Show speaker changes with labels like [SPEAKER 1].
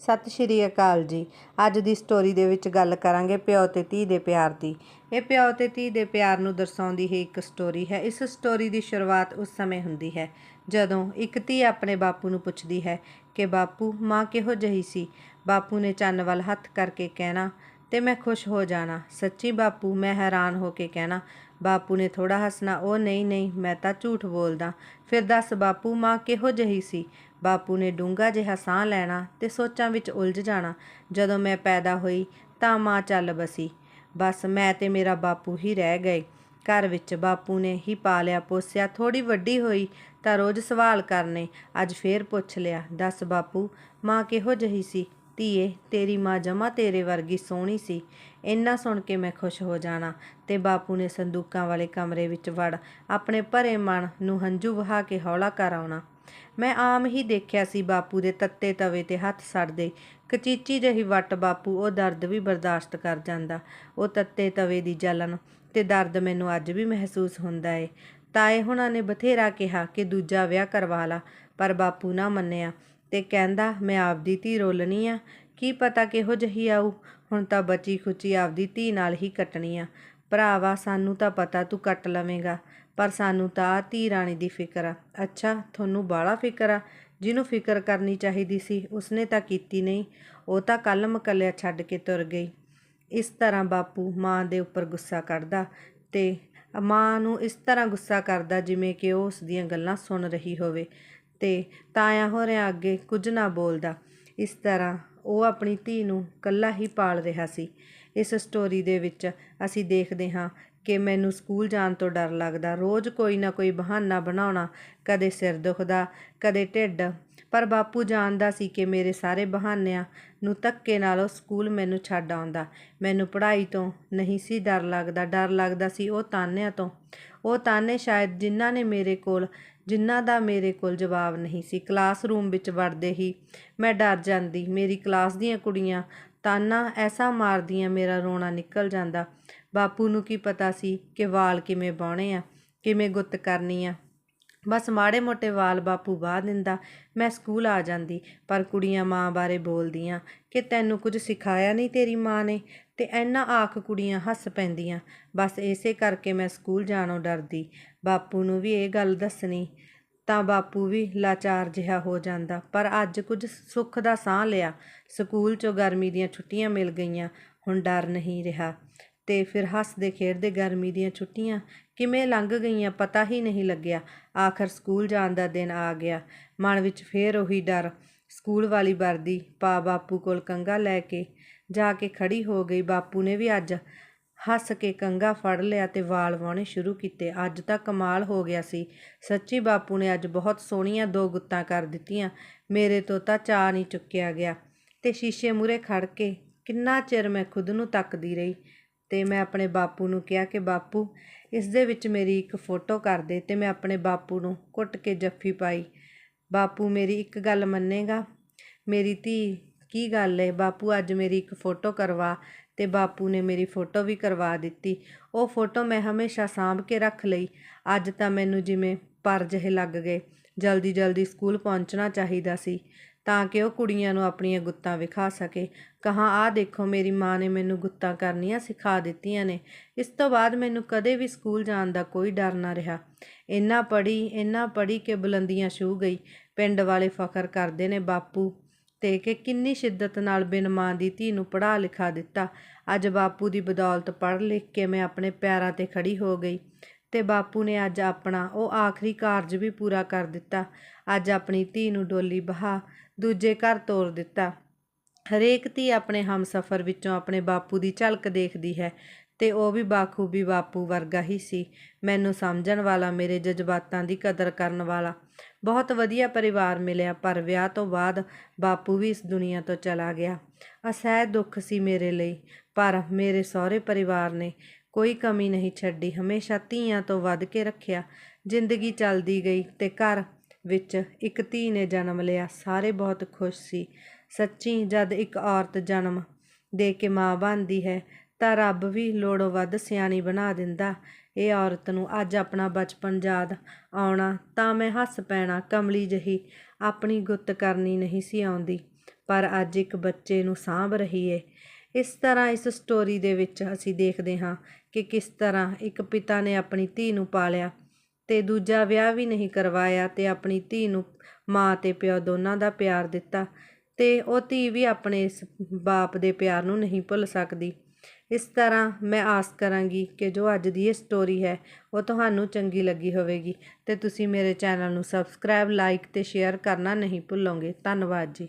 [SPEAKER 1] ਸਤਿ ਸ਼੍ਰੀ ਅਕਾਲ ਜੀ। ਅੱਜ ਦੀ ਸਟੋਰੀ ਦੇ ਵਿੱਚ ਗੱਲ ਕਰਾਂਗੇ ਪਿਓ ਤੇ ਧੀ ਦੇ ਪਿਆਰ ਦੀ। ਇਹ ਪਿਓ ਤੇ ਧੀ ਦੇ ਪਿਆਰ ਨੂੰ ਦਰਸਾਉਂਦੀ ਹੈ ਇੱਕ ਸਟੋਰੀ ਹੈ। ਇਸ ਸਟੋਰੀ ਦੀ ਸ਼ੁਰੂਆਤ ਉਸ ਸਮੇਂ ਹੁੰਦੀ ਹੈ, ਜਦੋਂ ਇੱਕ ਧੀ ਆਪਣੇ ਬਾਪੂ ਨੂੰ ਪੁੱਛਦੀ ਹੈ ਕਿ, ਬਾਪੂ, ਮਾਂ ਕਿਹੋ ਜਿਹੀ ਸੀ? ਬਾਪੂ ਨੇ ਚੰਨ ਵੱਲ ਹੱਥ ਕਰਕੇ ਕਹਿਣਾ, ਤੇ ਮੈਂ ਖੁਸ਼ ਹੋ ਜਾਣਾ। ਸੱਚੀ ਬਾਪੂ, ਮੈਂ ਹੈਰਾਨ ਹੋ ਕੇ ਕਹਿਣਾ, ਬਾਪੂ ਨੇ ਥੋੜਾ ਹੱਸਣਾ, ਉਹ ਨਹੀਂ ਨਹੀਂ, ਮੈਂ ਤਾਂ ਝੂਠ ਬੋਲਦਾ। ਫਿਰ ਦੱਸ, ਬਾਪੂ, ਮਾਂ ਕਿਹੋ ਜਿਹੀ ਸੀ? ਬਾਪੂ ਨੇ ਡੂੰਘਾ ਜਿਹਾ ਸਾਹ ਲੈਣਾ ਤੇ ਸੋਚਾਂ ਵਿੱਚ ਉਲਝ ਜਾਣਾ। ਜਦੋਂ ਮੈਂ ਪੈਦਾ ਹੋਈ ਤਾਂ ਮਾਂ ਚੱਲ ਬਸੀ। ਬਸ ਮੈਂ ਤੇ ਮੇਰਾ ਬਾਪੂ ਹੀ ਰਹਿ ਗਏ। ਘਰ ਵਿੱਚ ਬਾਪੂ ਨੇ ਹੀ ਪਾਲਿਆ ਪੋਸਿਆ। ਥੋੜੀ ਵੱਡੀ ਹੋਈ ਤਾਂ ਰੋਜ਼ ਸਵਾਲ ਕਰਨੇ। ਅੱਜ ਫੇਰ ਪੁੱਛ ਲਿਆ, ਦੱਸ ਬਾਪੂ, ਮਾਂ ਕਿਹੋ ਜਿਹੀ ਸੀ? ਧੀਏ, ਤੇਰੀ ਮਾਂ ਜਮਾ ਤੇਰੇ ਵਰਗੀ ਸੋਹਣੀ ਸੀ। ਇੰਨਾ ਸੁਣ ਕੇ ਮੈਂ ਖੁਸ਼ ਹੋ ਜਾਣਾ ਤੇ ਬਾਪੂ ਨੇ ਸੰਦੂਕਾਂ ਵਾਲੇ ਕਮਰੇ ਵਿੱਚ ਵੜ ਆਪਣੇ ਭਰੇ ਮਨ ਨੂੰ ਹੰਝੂ ਵਹਾ ਕੇ ਹੌਲਾ ਕਰ ਆਉਣਾ। ਮੈਂ ਆਮ ਹੀ ਦੇਖਿਆ ਸੀ ਬਾਪੂ ਦੇ ਤੱਤੇ ਤਵੇ ਤੇ ਹੱਥ ਸੜਦੇ। ਕਚੀਚੀ ਜਿਹੀ ਵੱਟ ਬਾਪੂ, ਉਹ ਦਰਦ ਵੀ ਬਰਦਾਸ਼ਤ ਕਰ ਜਾਂਦਾ। ਉਹ ਤੱਤੇ ਤਵੇ ਦੀ ਜਲਨ ਤੇ ਦਰਦ ਮੈਨੂੰ ਅੱਜ ਵੀ ਮਹਿਸੂਸ ਹੁੰਦਾ ਏ। ਤਾਏ ਹੁਣਾਂ ਨੇ ਬਥੇਰਾ ਕਿਹਾ ਕਿ ਦੂਜਾ ਵਿਆਹ ਕਰਵਾ ਲਾ, ਪਰ ਬਾਪੂ ਨਾ ਮੰਨਿਆ ਤੇ ਕਹਿੰਦਾ, ਮੈਂ ਆਪਦੀ ਧੀ ਰੋਲਣੀ ਆ, ਕੀ ਪਤਾ ਕਿਹੋ ਜਿਹੀ ਆਊ? ਹੁਣ ਤਾਂ ਬਚੀ ਖੁਚੀ ਆਪਦੀ ਧੀ ਨਾਲ ਹੀ ਕੱਟਣੀ ਆ। ਭਰਾਵਾ, ਸਾਨੂੰ ਤਾਂ ਪਤਾ ਤੂੰ ਕੱਟ ਲਵੇਂਗਾ, ਪਰ ਸਾਨੂੰ ਤਾਂ ਧੀ ਰਾਣੀ ਦੀ ਫਿਕਰ ਆ। ਅੱਛਾ, ਤੁਹਾਨੂੰ ਬਾਲਾ ਫਿਕਰ ਆ? ਜਿਹਨੂੰ ਫਿਕਰ ਕਰਨੀ ਚਾਹੀਦੀ ਸੀ, ਉਸਨੇ ਤਾਂ ਕੀਤੀ ਨਹੀਂ। ਉਹ ਤਾਂ ਕੱਲ ਮਕੱਲਿਆ ਛੱਡ ਕੇ ਤੁਰ ਗਈ। ਇਸ ਤਰ੍ਹਾਂ ਬਾਪੂ ਮਾਂ ਦੇ ਉੱਪਰ ਗੁੱਸਾ ਕਰਦਾ ਤੇ ਮਾਂ ਨੂੰ ਇਸ ਤਰ੍ਹਾਂ ਗੁੱਸਾ ਕਰਦਾ ਜਿਵੇਂ ਕਿ ਉਹ ਉਸ ਦੀਆਂ ਗੱਲਾਂ ਸੁਣ ਰਹੀ ਹੋਵੇ ਤੇ ਤਾਇਆ ਹੋਰਿਆਂ ਅੱਗੇ ਕੁਝ ਨਾ ਬੋਲਦਾ। ਇਸ ਤਰ੍ਹਾਂ ਉਹ ਆਪਣੀ ਧੀ ਨੂੰ ਕੱਲਾ ਹੀ ਪਾਲ ਰਿਹਾ ਸੀ। ਇਸ ਸਟੋਰੀ ਦੇ ਵਿੱਚ ਅਸੀਂ ਦੇਖਦੇ ਹਾਂ ਕਿ ਮੈਨੂੰ ਸਕੂਲ ਜਾਣ ਤੋਂ ਡਰ ਲੱਗਦਾ। ਰੋਜ਼ ਕੋਈ ਨਾ ਕੋਈ ਬਹਾਨਾ ਬਣਾਉਣਾ ਕਦੇ ਸਿਰ ਦੁਖਦਾ, ਕਦੇ ਢਿੱਡ। ਪਰ ਬਾਪੂ ਜਾਣਦਾ ਸੀ ਕਿ ਮੇਰੇ ਸਾਰੇ ਬਹਾਨਿਆਂ ਨੂੰ ਧੱਕੇ ਨਾਲ ਉਹ ਸਕੂਲ ਮੈਨੂੰ ਛੱਡ ਆਉਂਦਾ। ਮੈਨੂੰ ਪੜ੍ਹਾਈ ਤੋਂ ਨਹੀਂ ਸੀ ਡਰ ਲੱਗਦਾ। ਡਰ ਲੱਗਦਾ ਸੀ ਉਹ ਤਾਨਿਆਂ ਤੋਂ। ਉਹ ਤਾਨੇ ਸ਼ਾਇਦ ਜਿਨ੍ਹਾਂ ਨੇ ਮੇਰੇ ਕੋਲ, ਜਿਨ੍ਹਾਂ ਦਾ ਮੇਰੇ ਕੋਲ ਜਵਾਬ ਨਹੀਂ ਸੀ। ਕਲਾਸਰੂਮ ਵਿੱਚ ਵੜਦੇ ਹੀ ਮੈਂ ਡਰ ਜਾਂਦੀ। ਮੇਰੀ ਕਲਾਸ ਦੀਆਂ ਕੁੜੀਆਂ ਤਾਨਾ ਐਸਾ ਮਾਰਦੀਆਂ ਮੇਰਾ ਰੋਣਾ ਨਿਕਲ ਜਾਂਦਾ। ਬਾਪੂ ਨੂੰ ਕੀ ਪਤਾ ਸੀ ਕਿ ਵਾਲ ਕਿਵੇਂ ਬਾਉਣੇ ਆ, ਕਿਵੇਂ ਗੁੱਤ ਕਰਨੀ ਆ। ਬਸ ਮਾੜੇ ਮੋਟੇ ਵਾਲ ਬਾਪੂ ਬਾਹ ਦਿੰਦਾ, ਮੈਂ ਸਕੂਲ ਆ ਜਾਂਦੀ, ਪਰ ਕੁੜੀਆਂ ਮਾਂ ਬਾਰੇ ਬੋਲਦੀਆਂ ਕਿ ਤੈਨੂੰ ਕੁਝ ਸਿਖਾਇਆ ਨਹੀਂ ਤੇਰੀ ਮਾਂ ਨੇ ਤੇ ਐਨਾ ਆਖ ਕੁੜੀਆਂ ਹੱਸ ਪੈਂਦੀਆਂ। ਬਸ ਇਸੇ ਕਰਕੇ ਮੈਂ ਸਕੂਲ ਜਾਣੋਂ ਡਰਦੀ। ਬਾਪੂ ਨੂੰ ਵੀ ਇਹ ਗੱਲ ਦੱਸਣੀ ਤਾਂ ਬਾਪੂ ਵੀ ਲਾਚਾਰ ਜਿਹਾ ਹੋ ਜਾਂਦਾ। ਪਰ ਅੱਜ ਕੁਝ ਸੁੱਖ ਦਾ ਸਾਹ ਲਿਆ। ਸਕੂਲ 'ਚੋਂ ਗਰਮੀ ਦੀਆਂ ਛੁੱਟੀਆਂ ਮਿਲ ਗਈਆਂ। ਹੁਣ ਡਰ ਨਹੀਂ ਰਿਹਾ। ਤੇ ਫਿਰ ਹੱਸਦੇ ਖੇਡਦੇ ਗਰਮੀ ਦੀਆਂ ਛੁੱਟੀਆਂ ਕਿਵੇਂ ਲੰਘ ਗਈਆਂ ਪਤਾ ਹੀ ਨਹੀਂ ਲੱਗਿਆ। ਆਖਰ ਸਕੂਲ ਜਾਣ ਦਾ ਦਿਨ ਆ ਗਿਆ। ਮਨ ਵਿੱਚ ਫੇਰ ਉਹੀ ਡਰ। ਸਕੂਲ ਵਾਲੀ ਵਰਦੀ ਪਾ ਬਾਪੂ ਕੋਲ ਕੰਗਾ ਲੈ ਕੇ ਜਾ ਕੇ ਖੜੀ ਹੋ ਗਈ। ਬਾਪੂ ਨੇ ਵੀ ਅੱਜ ਹੱਸ ਕੇ ਕੰਗਾ ਫੜ ਲਿਆ ਤੇ ਵਾਲ ਵਾਉਣੇ ਸ਼ੁਰੂ ਕੀਤੇ। ਅੱਜ ਤਾਂ ਕਮਾਲ ਹੋ ਗਿਆ ਸੀ। ਸੱਚੀ ਬਾਪੂ ਨੇ ਅੱਜ ਬਹੁਤ ਸੋਹਣੀਆਂ ਦੋ ਗੁੱਤਾਂ ਕਰ ਦਿੱਤੀਆਂ। ਮੇਰੇ ਤੋਂ ਤਾਂ ਚਾਹ ਨਹੀਂ ਚੁੱਕਿਆ ਗਿਆ। ਤੇ ਸ਼ੀਸ਼ੇ ਮੂਰੇ ਖੜ ਕੇ ਕਿੰਨਾ ਚਿਰ ਮੈਂ ਖੁਦ ਨੂੰ ਤੱਕਦੀ ਰਹੀ। ਤੇ ਮੈਂ ਆਪਣੇ ਬਾਪੂ ਨੂੰ ਕਿਹਾ ਕਿ ਬਾਪੂ, ਇਸ ਦੇ ਵਿੱਚ ਮੇਰੀ ਇੱਕ ਫੋਟੋ ਕਰ ਦੇ ਤੇ ਮੈਂ ਆਪਣੇ ਬਾਪੂ ਨੂੰ ਕੁੱਟ ਕੇ ਜੱਫੀ ਪਾਈ। ਬਾਪੂ ਮੇਰੀ ਇੱਕ ਗੱਲ ਮੰਨੇਗਾ? ਮੇਰੀ ਧੀ, ਕੀ ਗੱਲ ਹੈ ਬਾਪੂ ਅੱਜ ਮੇਰੀ ਇੱਕ ਫੋਟੋ ਕਰਵਾ ਤੇ ਬਾਪੂ ਨੇ ਮੇਰੀ ਫੋਟੋ ਵੀ ਕਰਵਾ ਦਿੱਤੀ। ਉਹ ਫੋਟੋ ਮੈਂ ਹਮੇਸ਼ਾ ਸਾਂਭ ਕੇ ਰੱਖ ਲਈ। ਅੱਜ ਤਾਂ ਮੈਨੂੰ ਜਿਵੇਂ ਪਰ ਜਿਹੇ ਲੱਗ ਗਏ। ਜਲਦੀ ਜਲਦੀ ਸਕੂਲ ਪਹੁੰਚਣਾ ਚਾਹੀਦਾ ਸੀ ਤਾਂ ਕਿ ਉਹ ਕੁੜੀਆਂ ਨੂੰ ਆਪਣੀਆਂ ਗੁੱਤਾਂ ਵਿਖਾ ਸਕੇ। ਕਹਾ, ਆਹ ਦੇਖੋ, ਮੇਰੀ ਮਾਂ ਨੇ ਮੈਨੂੰ ਗੁੱਤਾਂ ਕਰਨੀਆਂ ਸਿਖਾ ਦਿੱਤੀਆਂ ਨੇ। ਇਸ ਤੋਂ ਬਾਅਦ ਮੈਨੂੰ ਕਦੇ ਵੀ ਸਕੂਲ ਜਾਣ ਦਾ ਕੋਈ ਡਰ ਨਾ ਰਿਹਾ। ਇੰਨਾ ਪੜੀ ਇੰਨਾ ਪੜੀ ਕਿ ਬੁਲੰਦੀਆਂ ਛੂ ਗਈ। ਪਿੰਡ ਵਾਲੇ ਫਖਰ ਕਰਦੇ ਨੇ, ਬਾਪੂ ਤੇ ਕਿ ਕਿੰਨੀ ਸ਼ਿੱਦਤ ਨਾਲ ਬਿਨ ਮਾਂ ਦੀ ਧੀ ਨੂੰ ਪੜ੍ਹਾ ਲਿਖਾ ਦਿੱਤਾ। ਅੱਜ ਬਾਪੂ ਦੀ ਬਦੌਲਤ ਪੜ੍ਹ ਲਿਖ ਕੇ ਮੈਂ ਆਪਣੇ ਪੈਰਾਂ ਤੇ ਖੜੀ ਹੋ ਗਈ ਤੇ ਬਾਪੂ ਨੇ ਅੱਜ ਆਪਣਾ ਉਹ ਆਖਰੀ ਕਾਰਜ ਵੀ ਪੂਰਾ ਕਰ ਦਿੱਤਾ। ਅੱਜ ਆਪਣੀ ਧੀ ਨੂੰ ਡੋਲੀ ਬਹਾ, ਦੂਜੇ ਘਰ ਤੋਰ ਦਿੱਤਾ। ਹਰੇਕ ਧੀ ਆਪਣੇ ਹਮਸਫਰ ਵਿੱਚੋਂ ਆਪਣੇ ਬਾਪੂ ਦੀ ਝਲਕ ਦੇਖਦੀ ਹੈ ਅਤੇ ਉਹ ਵੀ ਬਾਖੂਬੀ ਬਾਪੂ ਵਰਗਾ ਹੀ ਸੀ। ਮੈਨੂੰ ਸਮਝਣ ਵਾਲਾ, ਮੇਰੇ ਜਜ਼ਬਾਤਾਂ ਦੀ ਕਦਰ ਕਰਨ ਵਾਲਾ। ਬਹੁਤ ਵਧੀਆ ਪਰਿਵਾਰ ਮਿਲਿਆ, ਪਰ ਵਿਆਹ ਤੋਂ ਬਾਅਦ ਬਾਪੂ ਵੀ ਇਸ ਦੁਨੀਆ ਤੋਂ ਚਲਾ ਗਿਆ। ਅਸਹਿ ਦੁੱਖ ਸੀ ਮੇਰੇ ਲਈ, ਪਰ ਮੇਰੇ ਸਹੁਰੇ ਪਰਿਵਾਰ ਨੇ ਕੋਈ ਕਮੀ ਨਹੀਂ ਛੱਡੀ। ਹਮੇਸ਼ਾ ਧੀਆਂ ਤੋਂ ਵੱਧ ਕੇ ਰੱਖਿਆ। ਜ਼ਿੰਦਗੀ ਚੱਲਦੀ ਗਈ ਤੇ ਘਰ ਵਿੱਚ ਇੱਕ ਧੀ ਨੇ ਜਨਮ ਲਿਆ। ਸਾਰੇ ਬਹੁਤ ਖੁਸ਼ ਸੀ। ਸੱਚੀ ਜਦ ਇੱਕ ਔਰਤ ਜਨਮ ਦੇ ਕੇ ਮਾਂ ਬਣਦੀ ਹੈ ਤਾਂ ਰੱਬ ਵੀ ਲੋੜੋਂ ਵੱਧ ਸਿਆਣੀ ਬਣਾ ਦਿੰਦਾ। ਇਹ ਔਰਤ ਨੂੰ ਅੱਜ ਆਪਣਾ ਬਚਪਨ ਯਾਦ ਆਉਣਾ ਤਾਂ ਮੈਂ ਹੱਸ ਪੈਣਾ, ਕਮਲੀ ਜਹੀ ਆਪਣੀ ਗੁੱਤ ਕਰਨੀ ਨਹੀਂ ਸੀ ਆਉਂਦੀ। ਪਰ ਅੱਜ ਇੱਕ ਬੱਚੇ ਨੂੰ ਸਾਂਭ ਰਹੀ ਏ ਇਸ ਤਰ੍ਹਾਂ ਇਸ ਸਟੋਰੀ ਦੇ ਵਿੱਚ ਅਸੀਂ ਦੇਖਦੇ ਹਾਂ ਕਿ ਕਿਸ ਤਰ੍ਹਾਂ ਇੱਕ ਪਿਤਾ ਨੇ ਆਪਣੀ ਧੀ ਨੂੰ ਪਾਲਿਆ ਤੇ ਦੂਜਾ ਵਿਆਹ ਵੀ ਨਹੀਂ ਕਰਵਾਇਆ ਤੇ ਆਪਣੀ ਧੀ ਨੂੰ ਮਾਂ ਤੇ ਪਿਓ ਦੋਨਾਂ ਦਾ ਪਿਆਰ ਦਿੱਤਾ ਤੇ ਉਹ ਧੀ ਵੀ ਆਪਣੇ ਇਸ ਬਾਪ ਦੇ ਪਿਆਰ ਨੂੰ ਨਹੀਂ ਭੁੱਲ ਸਕਦੀ। ਇਸ ਤਰ੍ਹਾਂ ਮੈਂ ਆਸ ਕਰਾਂਗੀ ਕਿ ਜੋ ਅੱਜ ਦੀ ਇਹ ਸਟੋਰੀ ਹੈ, ਉਹ ਤੁਹਾਨੂੰ ਚੰਗੀ ਲੱਗੀ ਹੋਵੇਗੀ। ਤੇ ਤੁਸੀਂ ਮੇਰੇ ਚੈਨਲ ਨੂੰ ਸਬਸਕ੍ਰਾਈਬ ਲਾਈਕ ਤੇ ਸ਼ੇਅਰ ਕਰਨਾ ਨਹੀਂ ਭੁੱਲੋਗੇ। ਧੰਨਵਾਦ ਜੀ।